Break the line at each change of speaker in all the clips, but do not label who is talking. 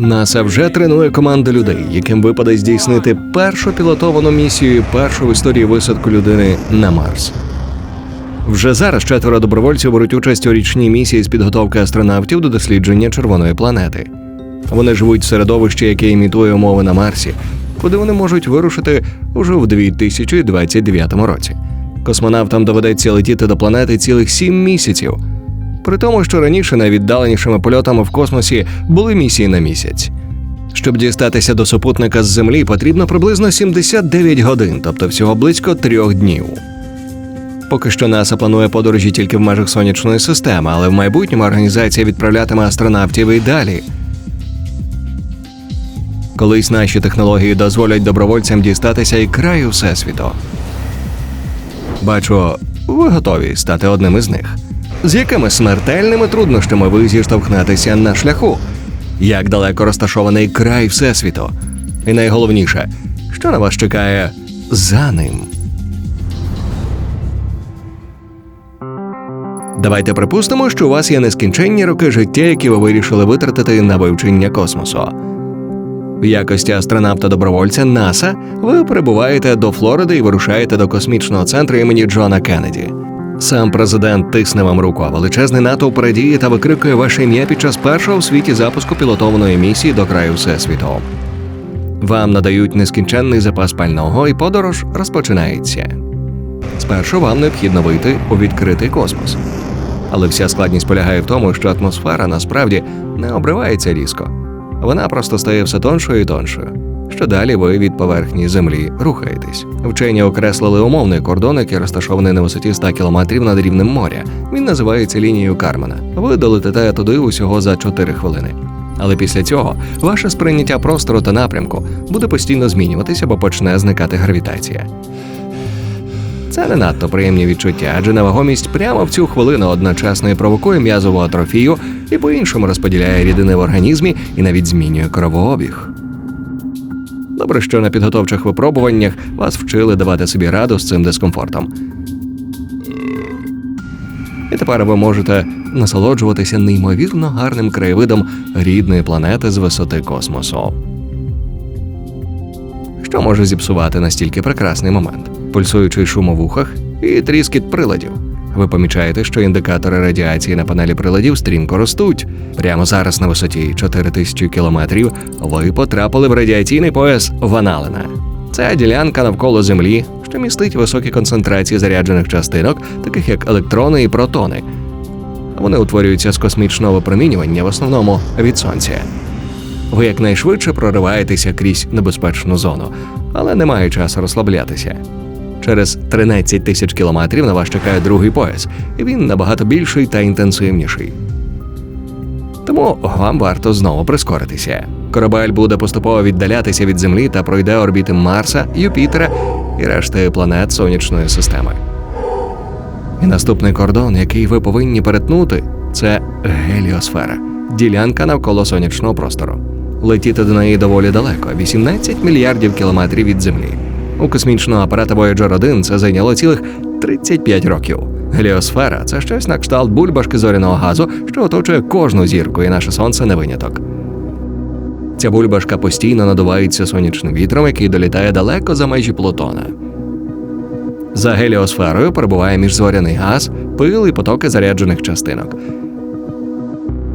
НАСА вже тренує команду людей, яким випаде здійснити першу пілотовану місію першу в історії висадку людини на Марс. Вже зараз четверо добровольців беруть участь у річній місії з підготовки астронавтів до дослідження червоної планети. Вони живуть в середовищі, яке імітує умови на Марсі, куди вони можуть вирушити уже в 2029 році. Космонавтам доведеться летіти до планети цілих сім місяців. При тому, що раніше найвіддаленішими польотами в космосі були місії на місяць. Щоб дістатися до супутника з Землі, потрібно приблизно 79 годин, тобто всього близько трьох днів. Поки що НАСА планує подорожі тільки в межах сонячної системи, але в майбутньому організація відправлятиме астронавтів і далі. Колись наші технології дозволять добровольцям дістатися і краю всесвіту. Бачу, ви готові стати одним із них. З якими смертельними труднощами ви зіштовхнетеся на шляху? Як далеко розташований край всесвіту? І найголовніше, що на вас чекає за ним? Давайте припустимо, що у вас є нескінченні роки життя, які ви вирішили витратити на вивчення космосу. В якості астронавта-добровольця НАСА ви прибуваєте до Флориди і вирушаєте до космічного центру імені Джона Кеннеді. Сам президент тисне вам руку, а величезний натовп радіє та викрикує ваше ім'я під час першого в світі запуску пілотованої місії до краю всесвіту. Вам надають нескінченний запас пального, і подорож розпочинається. Спершу вам необхідно вийти у відкритий космос. Але вся складність полягає в тому, що атмосфера насправді не обривається різко. Вона просто стає все тоншою і тоншою. Що далі ви від поверхні землі рухаєтесь. Вчені окреслили умовний кордон, який розташований на висоті 100 кілометрів над рівнем моря. Він називається лінією Кармана. Ви долетите туди усього за 4 хвилини. Але після цього ваше сприйняття простору та напрямку буде постійно змінюватися, бо почне зникати гравітація. Це не надто приємні відчуття, адже невагомість прямо в цю хвилину одночасно і провокує м'язову атрофію і по-іншому розподіляє рідини в організмі і навіть змінює кровообіг. Добре, що на підготовчих випробуваннях вас вчили давати собі раду з цим дискомфортом. І тепер ви можете насолоджуватися неймовірно гарним краєвидом рідної планети з висоти космосу. Що може зіпсувати настільки прекрасний момент? Пульсуючий шум у вухах і тріскіт приладів. Ви помічаєте, що індикатори радіації на панелі приладів стрімко ростуть. Прямо зараз на висоті 4000 кілометрів ви потрапили в радіаційний пояс Ваналена. Це ділянка навколо Землі, що містить високі концентрації заряджених частинок, таких як електрони і протони. Вони утворюються з космічного випромінювання, в основному від сонця. Ви якнайшвидше прориваєтеся крізь небезпечну зону, але немає часу розслаблятися. Через 13 тисяч кілометрів на вас чекає другий пояс, і він набагато більший та інтенсивніший. Тому вам варто знову прискоритися. Корабель буде поступово віддалятися від Землі та пройде орбіти Марса, Юпітера і решти планет сонячної системи. І наступний кордон, який ви повинні перетнути, це геліосфера, ділянка навколо сонячного простору. Летіти до неї доволі далеко 18 мільярдів кілометрів від Землі. У космічного апарата Voyager 1 це зайняло цілих 35 років. Геліосфера це щось на кшталт бульбашки зоряного газу, що оточує кожну зірку, і наше сонце не виняток. Ця бульбашка постійно надувається сонячним вітром, який долітає далеко за межі Плутона. За геліосферою перебуває міжзоряний газ, пил і потоки заряджених частинок.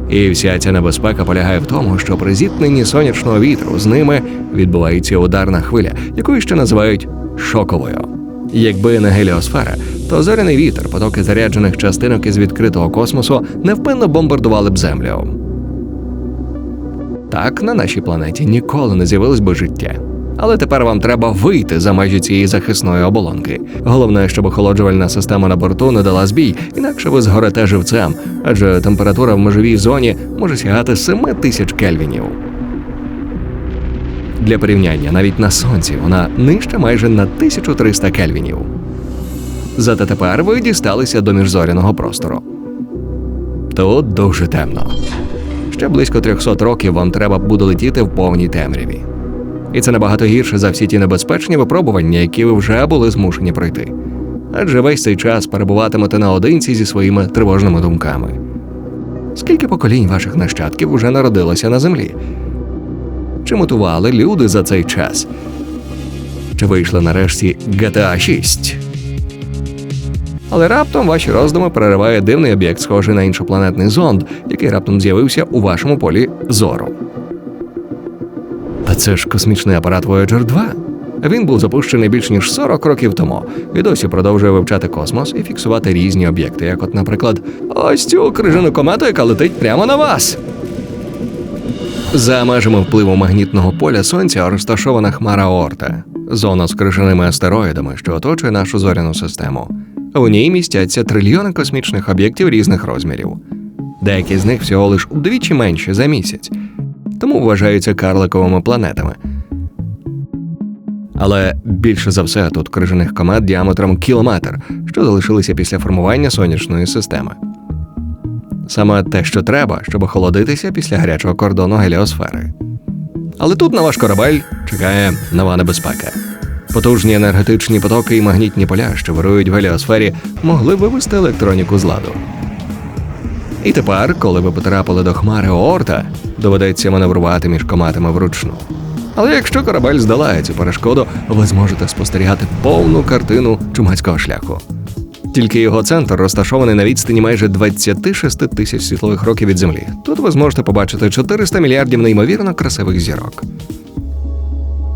І вся ця небезпека полягає в тому, що при зіткненні сонячного вітру з ними відбувається ударна хвиля, яку ще називають шоковою. Якби не геліосфера, то зоряний вітер, потоки заряджених частинок із відкритого космосу невпинно бомбардували б землю. Так на нашій планеті ніколи не з'явилось би життя. Але тепер вам треба вийти за межі цієї захисної оболонки. Головне, щоб охолоджувальна система на борту не дала збій, інакше ви згорете живцем, адже температура в межовій зоні може сягати 7 тисяч кельвінів. Для порівняння, навіть на сонці вона нижче майже на 1300 кельвінів. Зате тепер ви дісталися до міжзоряного простору. Тут дуже темно. Ще близько 300 років вам треба буде летіти в повній темряві. І це набагато гірше за всі ті небезпечні випробування, які ви вже були змушені пройти. Адже весь цей час перебуватимете наодинці зі своїми тривожними думками. Скільки поколінь ваших нащадків уже народилося на землі? Чи мутували люди за цей час? Чи вийшли нарешті GTA 6? Але раптом ваші роздуми перериває дивний об'єкт, схожий на іншопланетний зонд, який раптом з'явився у вашому полі зору. Це ж космічний апарат Voyager 2. Він був запущений більш ніж 40 років тому і досі продовжує вивчати космос і фіксувати різні об'єкти, як, от, наприклад, ось цю крижану комету, яка летить прямо на вас. За межами впливу магнітного поля сонця розташована хмара Орта, зона з крижаними астероїдами, що оточує нашу зоряну систему. У ній містяться трильйони космічних об'єктів різних розмірів. Деякі з них всього лиш удвічі менші за місяць, тому вважаються карликовими планетами. Але більше за все тут крижаних комет діаметром кілометр, що залишилися після формування сонячної системи. Саме те, що треба, щоб охолодитися після гарячого кордону геліосфери. Але тут на ваш корабель чекає нова небезпека. Потужні енергетичні потоки і магнітні поля, що вирують в геліосфері, могли вивести електроніку з ладу. І тепер, коли ви потрапили до хмари Оорта, доведеться маневрувати між коматами вручну. Але якщо корабель здолає цю перешкоду, ви зможете спостерігати повну картину чумацького шляху. Тільки його центр розташований на відстані майже 26 тисяч світлових років від Землі. Тут ви зможете побачити 400 мільярдів неймовірно красивих зірок.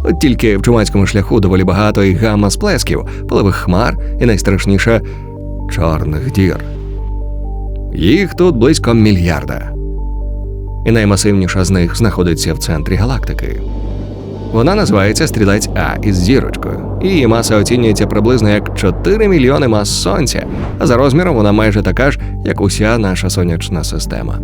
От тільки в чумацькому шляху доволі багато і гамма сплесків, поливих хмар і найстрашніше чорних дір. Їх тут близько мільярда. І наймасивніша з них знаходиться в центрі галактики. Вона називається Стрілець А із зірочкою. Її маса оцінюється приблизно як 4 мільйони мас сонця, а за розміром вона майже така ж, як уся наша сонячна система.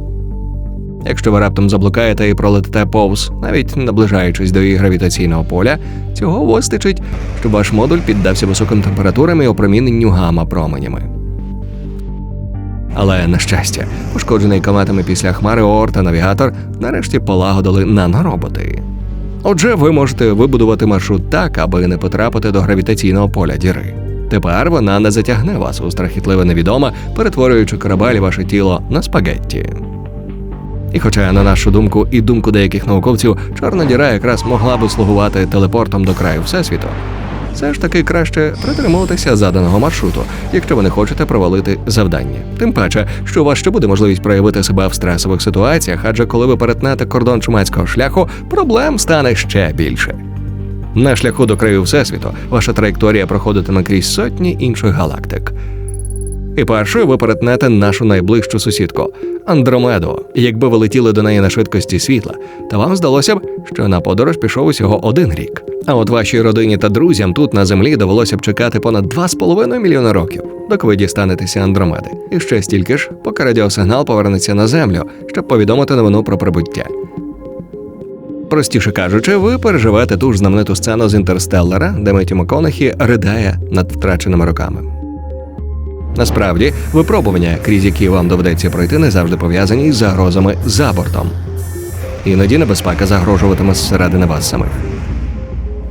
Якщо ви раптом заблукаєте і пролетите повз, навіть наближаючись до її гравітаційного поля, цього вистачить, щоб ваш модуль піддався високим температурам і опроміненню гамма променями. Але на щастя, пошкоджений кометами після хмари Оорта навігатор нарешті полагодили нанороботи. Отже, ви можете вибудувати маршрут так, аби не потрапити до гравітаційного поля діри. Тепер вона не затягне вас у страхітливе невідоме, перетворюючи корабель ваше тіло на спагетті. І хоча, на нашу думку, і думку деяких науковців, чорна діра якраз могла би слугувати телепортом до краю Всесвіту, все ж таки краще притримуватися заданого маршруту, якщо ви не хочете провалити завдання. Тим паче, що у вас ще буде можливість проявити себе в стресових ситуаціях, адже коли ви перетнете кордон чумацького шляху, проблем стане ще більше. На шляху до краю Всесвіту ваша траєкторія проходитиме крізь сотні інших галактик. І першою ви перетнете нашу найближчу сусідку Андромеду. Якби ви летіли до неї на швидкості світла, то вам здалося б, що на подорож пішов усього один рік. А от вашій родині та друзям тут на землі довелося б чекати понад 2,5 мільйона років, доки ви дістанетеся Андромеди. І ще стільки ж, поки радіосигнал повернеться на землю, щоб повідомити новину про прибуття. Простіше кажучи, ви переживете ту ж знамениту сцену з інтерстеллара, де Меті МакКонахі ридає над втраченими роками. Насправді, випробування, крізь які вам доведеться пройти, не завжди пов'язані із загрозами за бортом. Іноді небезпека загрожуватиме зсередини вас самих.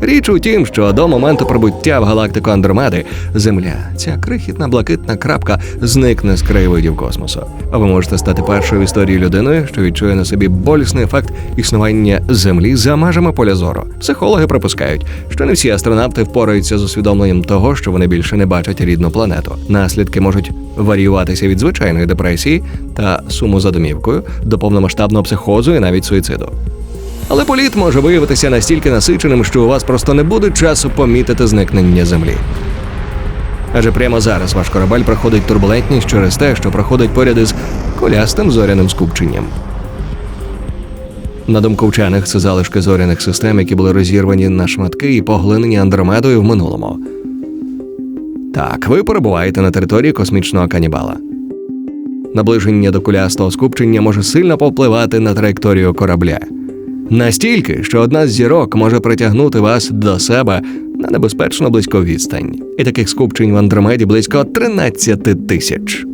Річ у тім, що до моменту прибуття в галактику Андромеди Земля, ця крихітна блакитна крапка, зникне з краєвидів космосу. А ви можете стати першою в історії людиною, що відчує на собі болісний ефект існування Землі за межами поля зору. Психологи припускають, що не всі астронавти впораються з усвідомленням того, що вони більше не бачать рідну планету. Наслідки можуть варіюватися від звичайної депресії та суму за домівкою до повномасштабного психозу і навіть суїциду. Але політ може виявитися настільки насиченим, що у вас просто не буде часу помітити зникнення землі. Адже прямо зараз ваш корабель проходить турбулентність через те, що проходить поряд із колястим зоряним скупченням. На думку вчених, це залишки зоряних систем, які були розірвані на шматки і поглинені Андромедою в минулому. Так, ви перебуваєте на території космічного канібала. Наближення до кулястого скупчення може сильно повпливати на траєкторію корабля. Настільки, що одна з зірок може притягнути вас до себе на небезпечно близьку відстань. І таких скупчень в Андромеді близько 13 тисяч.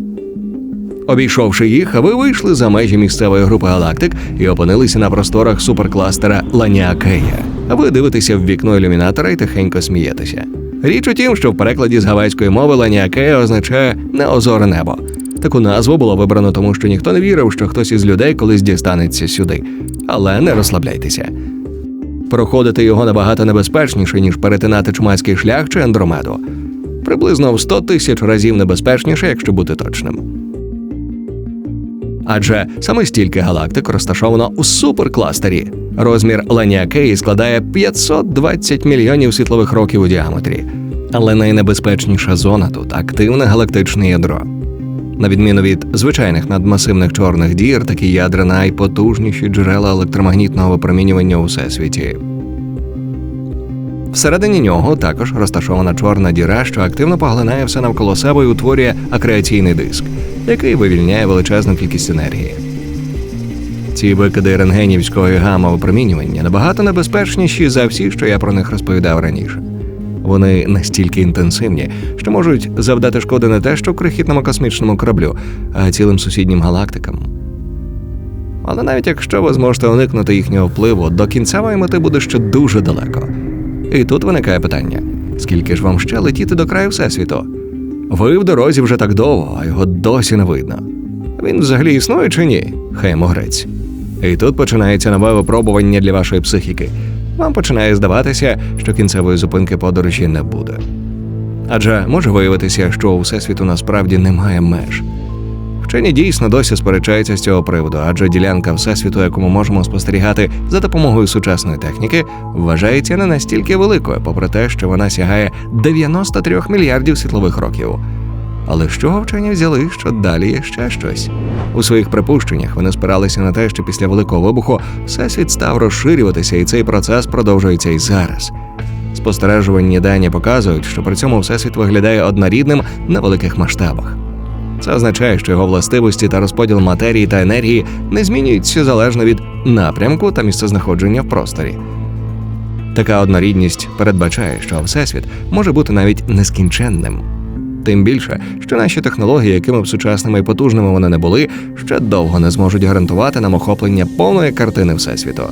Обійшовши їх, ви вийшли за межі місцевої групи галактик і опинилися на просторах суперкластера Ланіакея. Ви дивитеся в вікно ілюмінатора і тихенько смієтеся. Річ у тім, що в перекладі з гавайської мови Ланіакея означає неозоре небо. Таку назву було вибрано, тому що ніхто не вірив, що хтось із людей колись дістанеться сюди. Але не розслабляйтеся. Проходити його набагато небезпечніше, ніж перетинати чумацький шлях чи Андромеду. Приблизно в 100 тисяч разів небезпечніше, якщо бути точним. Адже саме стільки галактик розташовано у суперкластері. Розмір Ланіакеї складає 520 мільйонів світлових років у діаметрі. Але найнебезпечніша зона тут активне галактичне ядро. На відміну від звичайних надмасивних чорних дір, такі ядра найпотужніші джерела електромагнітного випромінювання у всесвіті. Всередині нього також розташована чорна діра, що активно поглинає все навколо себе і утворює акреаційний диск, який вивільняє величезну кількість енергії. Ці викиди рентгенівського і гамма-випромінювання набагато небезпечніші за всі, що я про них розповідав раніше. Вони настільки інтенсивні, що можуть завдати шкоди не те, що крихітному космічному кораблю, а цілим сусіднім галактикам. Але навіть якщо ви зможете уникнути їхнього впливу, до кінцевої мети буде ще дуже далеко. І тут виникає питання: скільки ж вам ще летіти до краю Всесвіту? Ви в дорозі вже так довго, а його досі не видно. Він взагалі існує чи ні? Хаймогрець. І тут починається нове випробування для вашої психіки. Вам починає здаватися, що кінцевої зупинки подорожі не буде. Адже може виявитися, що у всесвіту насправді немає меж. Вчені дійсно досі сперечаються з цього приводу, адже ділянка всесвіту, яку ми можемо спостерігати за допомогою сучасної техніки, вважається не настільки великою, попри те, що вона сягає 93 мільярдів світлових років. Але з чого вчені взяли, що далі є ще щось? У своїх припущеннях вони спиралися на те, що після великого вибуху всесвіт став розширюватися, і цей процес продовжується і зараз. Спостережувальні дані показують, що при цьому всесвіт виглядає однорідним на великих масштабах. Це означає, що його властивості та розподіл матерії та енергії не змінюються залежно від напрямку та місцезнаходження в просторі. Така однорідність передбачає, що всесвіт може бути навіть нескінченним. Тим більше, що наші технології, якими б сучасними і потужними вони не були, ще довго не зможуть гарантувати нам охоплення повної картини всесвіту.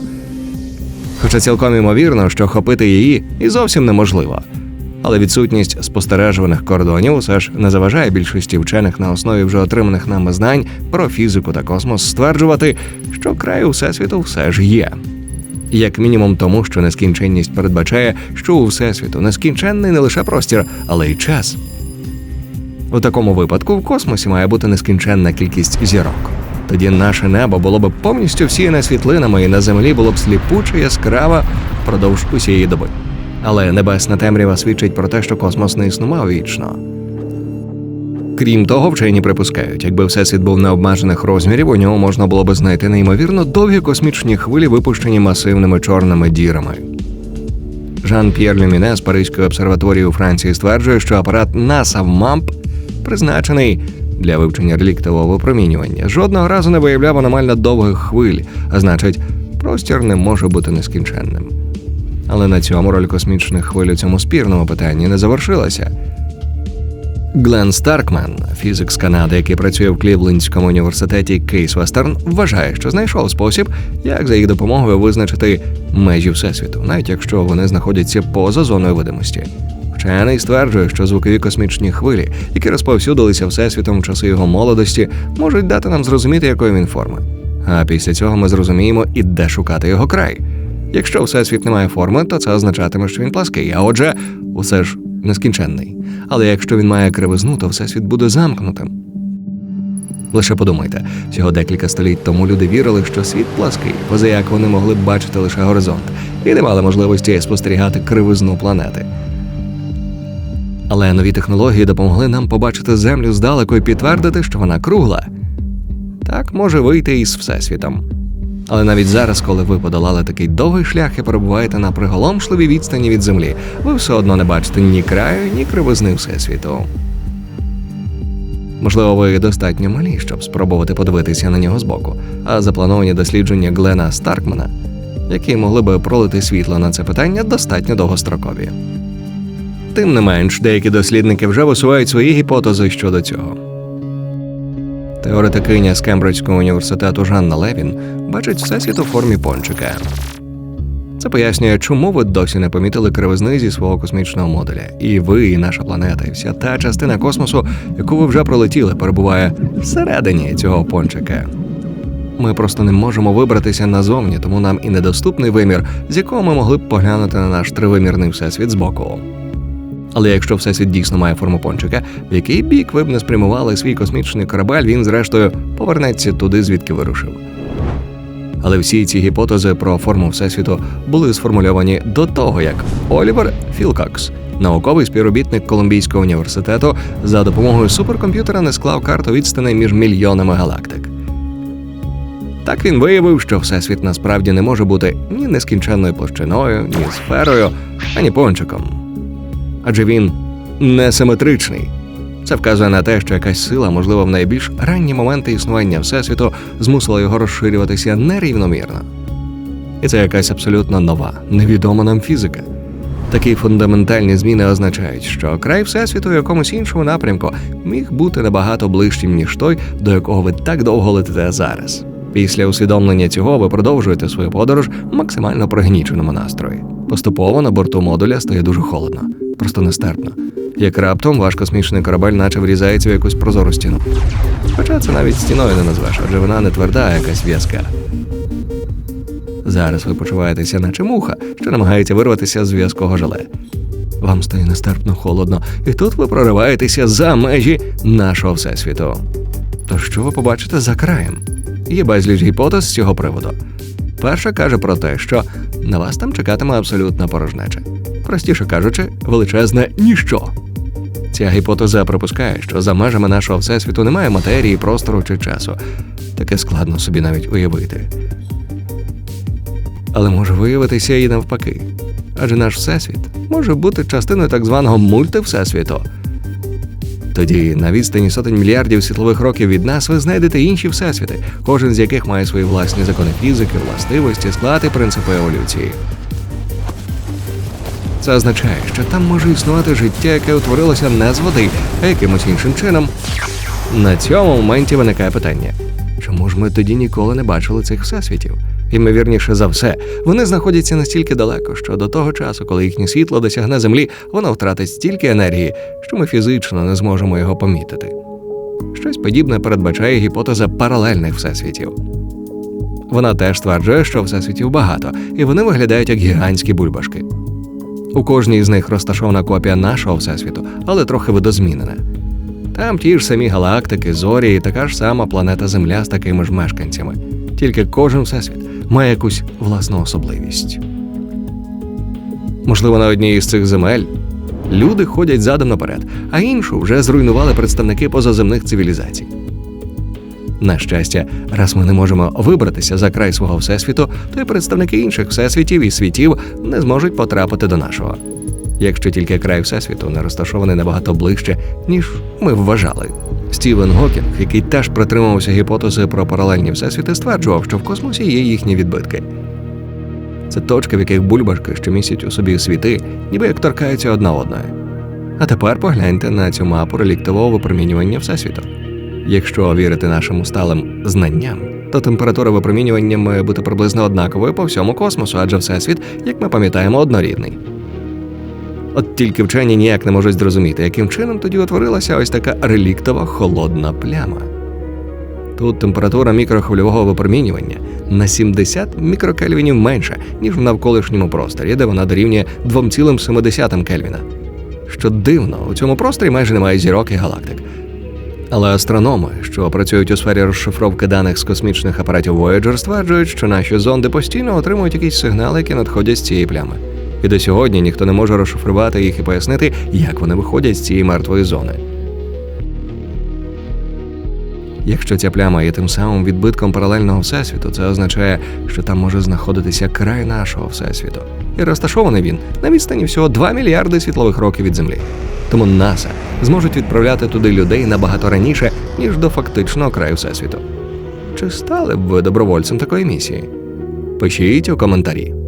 Хоча цілком ймовірно, що охопити її і зовсім неможливо. Але відсутність спостережуваних кордонів усе ж не заважає більшості вчених на основі вже отриманих нами знань про фізику та космос стверджувати, що краю всесвіту все ж є. Як мінімум тому, що нескінченність передбачає, що у всесвіту нескінченний не лише простір, але й час. У такому випадку в космосі має бути нескінченна кількість зірок. Тоді наше небо було б повністю всіяне світлинами, і на землі було б сліпуче яскраво впродовж усієї доби. Але небесна темрява свідчить про те, що космос не існував вічно. Крім того, вчені припускають, якби всесвіт був необмежених розмірів, у ньому можна було би знайти неймовірно довгі космічні хвилі, випущені масивними чорними дірами. Жан П'єр Люміне з Паризької обсерваторії у Франції стверджує, що апарат NASA МАМП призначений для вивчення реліктового випромінювання, жодного разу не виявляв аномально довгих хвиль, а значить, простір не може бути нескінченним. Але на цьому роль космічних хвиль у цьому спірному питанні не завершилася. Глен Старкман, фізик з Канади, який працює в Клівлендському університеті Кейс Вестерн, вважає, що знайшов спосіб, як за їх допомогою визначити межі всесвіту, навіть якщо вони знаходяться поза зоною видимості. Вчений стверджує, що звукові космічні хвилі, які розповсюдилися всесвітом в часи його молодості, можуть дати нам зрозуміти, якої він форми. А після цього ми зрозуміємо і де шукати його край. Якщо всесвіт не має форми, то це означатиме, що він плаский, а отже, усе ж нескінченний. Але якщо він має кривизну, то всесвіт буде замкнутим. Лише подумайте, всього декілька століть тому люди вірили, що світ плаский, поза як вони могли б бачити лише горизонт, і не мали можливості спостерігати кривизну планети. Але нові технології допомогли нам побачити Землю здалеку і підтвердити, що вона кругла. Так може вийти із Всесвітом. Але навіть зараз, коли ви подолали такий довгий шлях і перебуваєте на приголомшливій відстані від землі, ви все одно не бачите ні краю, ні кривизни Всесвіту. Можливо, ви достатньо малі, щоб спробувати подивитися на нього збоку, а заплановані дослідження Глена Старкмана, які могли би пролити світло на це питання, достатньо довгострокові. Тим не менш, деякі дослідники вже висувають свої гіпотези щодо цього. Теоретикиня з Кембриджського університету Жанна Левін бачить всесвіт у формі пончика. Це пояснює, чому ви досі не помітили кривизни зі свого космічного модуля. І ви, і наша планета, і вся та частина космосу, яку ви вже пролетіли, перебуває всередині цього пончика. Ми просто не можемо вибратися назовні, тому нам і недоступний вимір, з якого ми могли б поглянути на наш тривимірний всесвіт збоку. Але якщо всесвіт дійсно має форму пончика, в який бік ви б не спрямували свій космічний корабель, він зрештою повернеться туди, звідки вирушив. Але всі ці гіпотези про форму всесвіту були сформульовані до того, як Олівер Філкокс, науковий співробітник Колумбійського університету, за допомогою суперкомп'ютера не склав карту відстаней між мільйонами галактик. Так він виявив, що всесвіт насправді не може бути ні нескінченною площиною, ні сферою, ані пончиком. Адже він несиметричний. Це вказує на те, що якась сила, можливо, в найбільш ранні моменти існування Всесвіту змусила його розширюватися нерівномірно. І це якась абсолютно нова, невідома нам фізика. Такі фундаментальні зміни означають, що край Всесвіту в якомусь іншому напрямку міг бути набагато ближчим, ніж той, до якого ви так довго летите зараз. Після усвідомлення цього ви продовжуєте свою подорож в максимально пригніченому настрої. Поступово на борту модуля стає дуже холодно, просто нестерпно. Як раптом ваш космічний корабель наче врізається в якусь прозору стіну. Хоча це навіть стіною не назвеш, адже вона не тверда, а якась в'язка. Зараз ви почуваєтеся, наче муха, що намагається вирватися з в'язкого желе. Вам стає нестерпно холодно, і тут ви прориваєтеся за межі нашого всесвіту. То що ви побачите за краєм? Є безліч гіпотез з цього приводу. Перша каже про те, що на вас там чекатиме абсолютна порожнеча. Простіше кажучи, величезне ніщо. Ця гіпотеза припускає, що за межами нашого всесвіту немає матерії, простору чи часу. Таке складно собі навіть уявити. Але може виявитися і навпаки. Адже наш всесвіт може бути частиною так званого мультивсесвіту. Тоді на відстані сотень мільярдів світлових років від нас ви знайдете інші всесвіти, кожен з яких має свої власні закони фізики, властивості, склад і принципи еволюції. Це означає, що там може існувати життя, яке утворилося не з води, а якимось іншим чином. На цьому моменті виникає питання: чому ж ми тоді ніколи не бачили цих всесвітів? Імовірніше за все, вони знаходяться настільки далеко, що до того часу, коли їхнє світло досягне землі, воно втратить стільки енергії, що ми фізично не зможемо його помітити. Щось подібне передбачає гіпотеза паралельних всесвітів. Вона теж стверджує, що всесвітів багато, і вони виглядають як гігантські бульбашки. У кожній з них розташована копія нашого всесвіту, але трохи видозмінена. Там ті ж самі галактики, зорі і така ж сама планета Земля з такими ж мешканцями. Тільки кожен всесвіт має якусь власну особливість. Можливо, на одній із цих земель люди ходять задом наперед, а іншу вже зруйнували представники позаземних цивілізацій. На щастя, раз ми не можемо вибратися за край свого всесвіту, то й представники інших всесвітів і світів не зможуть потрапити до нашого. Якщо тільки край всесвіту не розташований набагато ближче, ніж ми вважали. Стівен Гокінг, який теж притримувався гіпотези про паралельні всесвіти, стверджував, що в космосі є їхні відбитки. Це точки, в яких бульбашки, що містять у собі світи, ніби як торкаються одна одної. А тепер погляньте на цю мапу реліктового випромінювання всесвіту. Якщо вірити нашим усталим знанням, то температура випромінювання має бути приблизно однаковою по всьому космосу, адже всесвіт, як ми пам'ятаємо, однорідний. От тільки вчені ніяк не можуть зрозуміти, яким чином тоді утворилася ось така реліктова холодна пляма. Тут температура мікрохвильового випромінювання на 70 мікрокельвінів менша, ніж в навколишньому просторі, де вона дорівнює 2,7 Кельвіна. Що дивно, у цьому просторі майже немає зірок і галактик. Але астрономи, що працюють у сфері розшифровки даних з космічних апаратів Voyager, стверджують, що наші зонди постійно отримують якісь сигнали, які надходять з цієї плями. І до сьогодні ніхто не може розшифрувати їх і пояснити, як вони виходять з цієї мертвої зони. Якщо ця пляма є тим самим відбитком паралельного всесвіту, це означає, що там може знаходитися край нашого всесвіту. І розташований він на відстані всього 2 мільярди світлових років від Землі. Тому НАСА зможуть відправляти туди людей набагато раніше, ніж до фактичного краю всесвіту. Чи стали б ви добровольцем такої місії? Пишіть у коментарі.